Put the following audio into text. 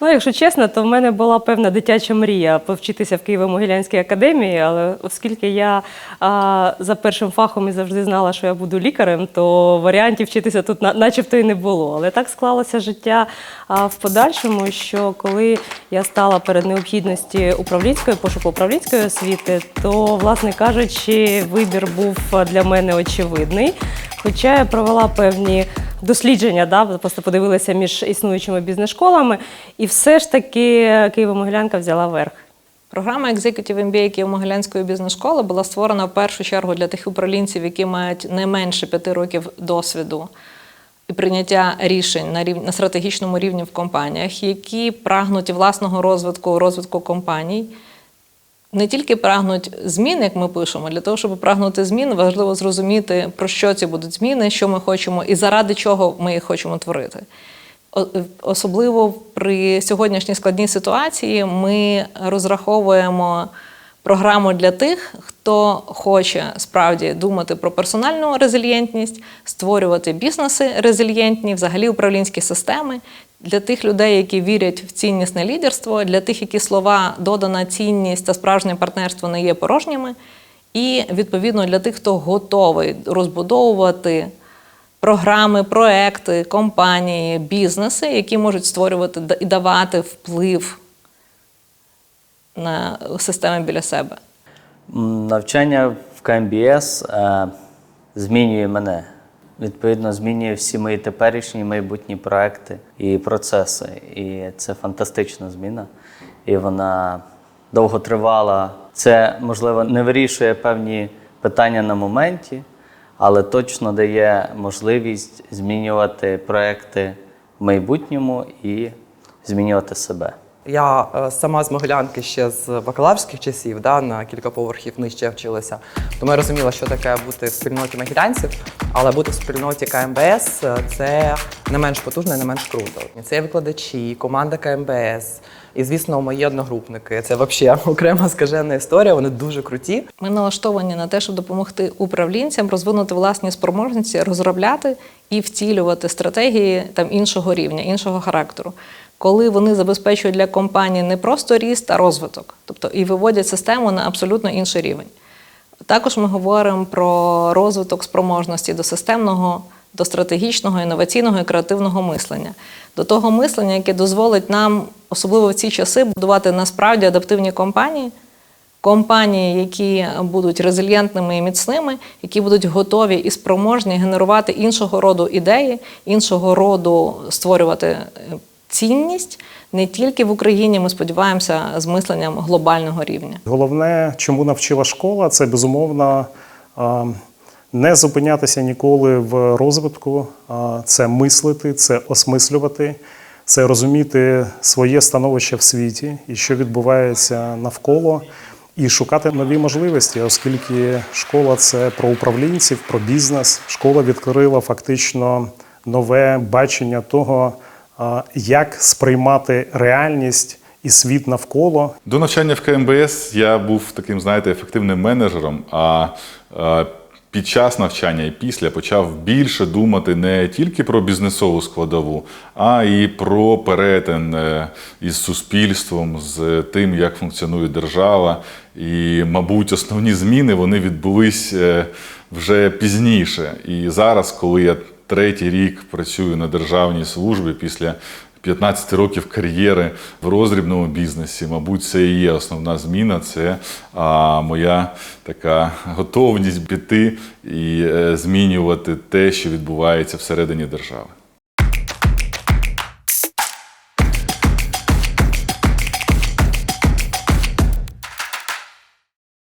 Ну, якщо чесно, то в мене була певна дитяча мрія повчитися в Києво-Могилянській академії, але оскільки я а, за першим фахом і завжди знала, що я буду лікарем, то варіантів вчитися тут на- начебто і не було. Але так склалося життя а, в подальшому, що коли я стала перед необхідності управлінської пошуку управлінської освіти, то, власне кажучи, вибір був для мене очевидний. Хоча я провела певні дослідження, да, просто подивилася між існуючими бізнес-школами, і все ж таки Києво-Могилянка взяла верх. Програма Executive MBA Києво-Могилянської бізнес-школи була створена в першу чергу для тих управлінців, які мають не менше п'яти років досвіду і прийняття рішень на рівні на стратегічному рівні в компаніях, які прагнуть власного розвитку, розвитку компаній. Не тільки прагнуть змін, як ми пишемо, для того, щоб прагнути змін, важливо зрозуміти, про що ці будуть зміни, що ми хочемо і заради чого ми їх хочемо творити. Особливо при сьогоднішній складній ситуації ми розраховуємо програму для тих, хто хоче справді думати про персональну резильєнтність, створювати бізнеси резильєнтні, взагалі управлінські системи. Для тих людей, які вірять в ціннісне лідерство, для тих, які слова додана цінність та справжнє партнерство не є порожніми, і відповідно для тих, хто готовий розбудовувати програми, проекти, компанії, бізнеси, які можуть створювати і давати вплив на системи біля себе. Навчання в КМБС е, змінює мене. Відповідно, змінює всі мої теперішні майбутні проекти і процеси. І це фантастична зміна. І вона довго тривала. Це, можливо, не вирішує певні питання на моменті, але точно дає можливість змінювати проекти в майбутньому і змінювати себе. Я е, сама з Могилянки ще з бакалаврських часів, да, на кілька поверхів нижче вчилася. Тому я розуміла, що таке бути в спільноті могилянців, але бути в спільноті КМБС е, це не менш потужно і не менш круто. Це викладачі, команда КМБС, і, звісно, мої одногрупники. Це взагалі окрема скажена історія. Вони дуже круті. Ми налаштовані на те, щоб допомогти управлінцям розвинути власні спроможності, розробляти і втілювати стратегії там іншого рівня, іншого характеру. Коли вони забезпечують для компанії не просто ріст, а розвиток, тобто і виводять систему на абсолютно інший рівень. Також ми говоримо про розвиток спроможності до системного, до стратегічного, інноваційного і креативного мислення, до того мислення, яке дозволить нам, особливо в ці часи, будувати насправді адаптивні компанії, компанії, які будуть резильєнтними і міцними, які будуть готові і спроможні генерувати іншого роду ідеї, іншого роду створювати е, цінність не тільки в Україні. Ми сподіваємося з мисленням глобального рівня. Головне, чому навчила школа, це безумовно не зупинятися ніколи в розвитку, це мислити, це осмислювати, це розуміти своє становище в світі і що відбувається навколо, і шукати нові можливості, оскільки школа це про управлінців, про бізнес. Школа відкрила фактично нове бачення того, як сприймати реальність і світ навколо, До навчання в КМБС я був таким, знаєте, ефективним менеджером. А під час навчання і після почав більше думати не тільки про бізнесову складову, а і про перетин е, із суспільством, з тим, як функціонує держава. І, мабуть, основні зміни вони відбулись е, вже пізніше. І зараз, коли я третій рік працюю на державній службі після 15 років кар'єри в розрібному бізнесі. Мабуть, це і є основна зміна. Це а, моя така готовність піти і е, змінювати те, що відбувається всередині держави.